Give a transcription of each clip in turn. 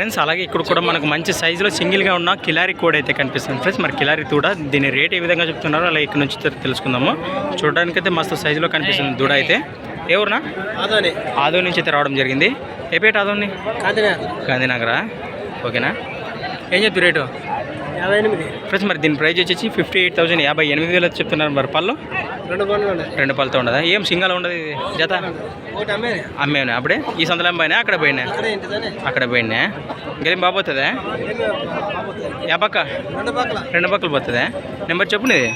Friends అలాగే ఇక్కడ కూడా మనకు మంచి సైజులో సింగిల్గా ఉన్న కిలారి కోడ్ అయితే కనిపిస్తుంది ఫ్రెండ్స్. మరి కిలారి కూడా దీని రేట్ ఏ విధంగా చెప్తున్నారో అలా ఇక్కడ నుంచి తెలుసుకుందాము. చూడడానికైతే మస్తు సైజులో కనిపిస్తుంది దూడ అయితే. ఏ ఊరునా? అదోని ఆదో నుంచి అయితే రావడం జరిగింది. ఏ పేట ఆదోని? గాంధీనగరా ఓకేనా? ఏం చెప్తారు రేటు? యాభై ఎనిమిది. ఫ్రెండ్స్ మరి దీని ప్రైస్ వచ్చేసి ఫిఫ్టీ ఎయిట్ థౌసండ్ యాభై ఎనిమిది వేలు చెప్తున్నారు మరి పళ్ళు. రెండు ఉన్నాయి. రెండు పళ్ళతో ఉండదా? ఏం సింగల్ ఉండదు ఇది? జత? అమ్మేనా అప్పుడే? ఈ సంతలో పోయినా అక్కడ పోయినా? అక్కడే పోయినా? గెలిం బాబోతుందా యా పక్క? రెండు పక్కల. రెండు పక్కలు పోతుందా? నెంబర్ చెప్పు నీది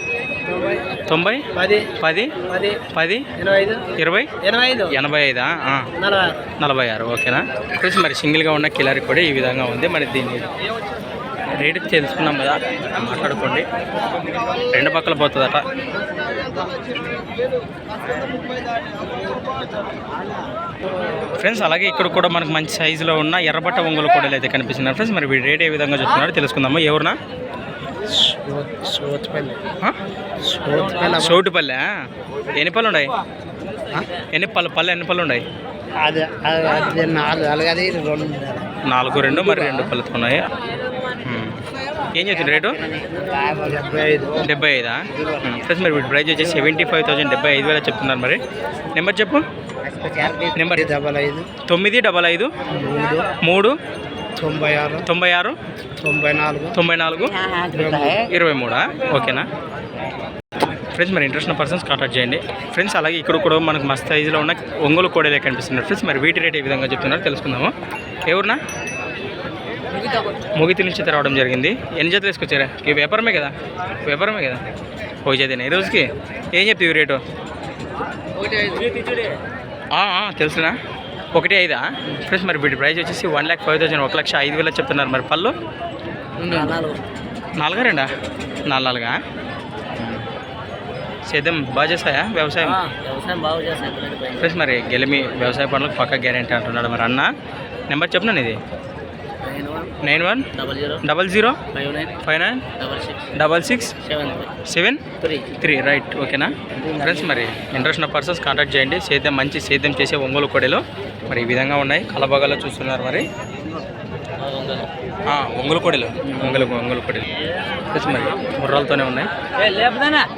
తొంభై? పది పది? పది ఇరవై? ఎనభై ఐదు. ఎనభై ఐదా? ఆ, నలభై ఆరు. నలభై ఆరు ఓకేనా? ఫ్రెండ్స్ మరి సింగిల్గా ఉన్న కిలర్ కూడా ఈ విధంగా ఉంది. మరి దీన్ని రేటు తెలుసుకున్నాం కదా మాట్లాడుకోండి. రెండు పక్కల పోతుందట. ఫ్రెండ్స్ అలాగే ఇక్కడ కూడా మనకు మంచి సైజులో ఉన్న ఎర్రబట్ట ఒంగోలు కోడలు అయితే కనిపిస్తున్నారు. ఫ్రెండ్స్ మరి వీడి రేట్ ఏ విధంగా చెప్తున్నారో తెలుసుకుందాము. ఎవరునా సోటుపల్లె ఎన్ని పళ్ళు ఉన్నాయి? ఎన్ని పళ్ళు పళ్ళు ఎన్ని పళ్ళు ఉన్నాయి? నాలుగు రెండు. మరి రెండు పళ్ళతో ఉన్నాయి? మ్మ్. ఏం చెప్తుంది రేటు? డెబ్బై ఐదు. ఫ్రెండ్స్ మరి వీటి ప్రైస్ వచ్చి సెవెంటీ ఫైవ్ థౌసండ్ డెబ్బై ఐదు వేల చెప్తున్నారు మరి. నెంబర్ చెప్పు. నెంబర్. డబల్ ఐదు తొమ్మిది డబల్ ఐదు. మూడు. మూడు తొంభై ఆరు. తొంభై ఆరు. తొంభై నాలుగు. తొంభై నాలుగు. ఇరవై మూడా? ఓకేనా? ఫ్రెండ్స్ మరి ఇంట్రెస్ట్ ఉన్న పర్సన్స్ కాంటాక్ట్ చేయండి. ఫ్రెండ్స్ అలాగే ఇక్కడ కూడా మనకు మస్తు సైజులో ఉన్న ఒంగోలు కోడలే కనిపిస్తున్నారు. ఫ్రెండ్స్ మరి వీటి రేట్ ఏ విధంగా చెప్తున్నారు తెలుసుకుందాము. ఎవరునా ముగితి నుంచి రావడం జరిగింది. ఎన్ని జతలు వేసుకొచ్చారా ఈ వ్యాపారమే కదా? వ్యాపారమే కదా? ఒక జతేనా ఈ రోజుకి? ఏం చెప్తావు రేటు? తెలుసునా? ఒకటి ఐదా? ఫ్రెండ్స్ మరి వీటి ప్రైస్ వచ్చేసి వన్ ల్యాక్ ఫైవ్ థౌసండ్ ఒక లక్ష ఐదు వేలు చెప్తున్నారు మరి. పళ్ళు? నాలుగు రెండా? నాలుగు నాలుగా? సేద్యం బాగా చేస్తాయా? వ్యవసాయం? వ్యవసాయం బాగా చేస్తాను ఫ్రెండ్స్ మరి గెలిమి వ్యవసాయ పనులకు పక్క గ్యారెంటీ అంటున్నాడు మరి అన్న. నెంబర్ చెప్పినాను ఇది nine one double zero double zero five nine five nine double six double six seven seven three three. Right ఓకేనా? ఫ్రెండ్స్ మరి ఇంట్రెస్ట్ ఉన్న పర్సన్స్ కాంటాక్ట్ చేయండి. సేద్యం మంచి సేద్యం చేసే ఒంగోలు కొడేలు మరి ఈ విధంగా ఉన్నాయి. కలబగలో చూస్తున్నారు మరి. ఆ, ఒంగోలు కొడేలు. ఒంగోలు ఒంగోలు కొడేలు. ఫ్రెండ్స్ మరి గుర్రాలతోనే ఉన్నాయి. లేపుదానా?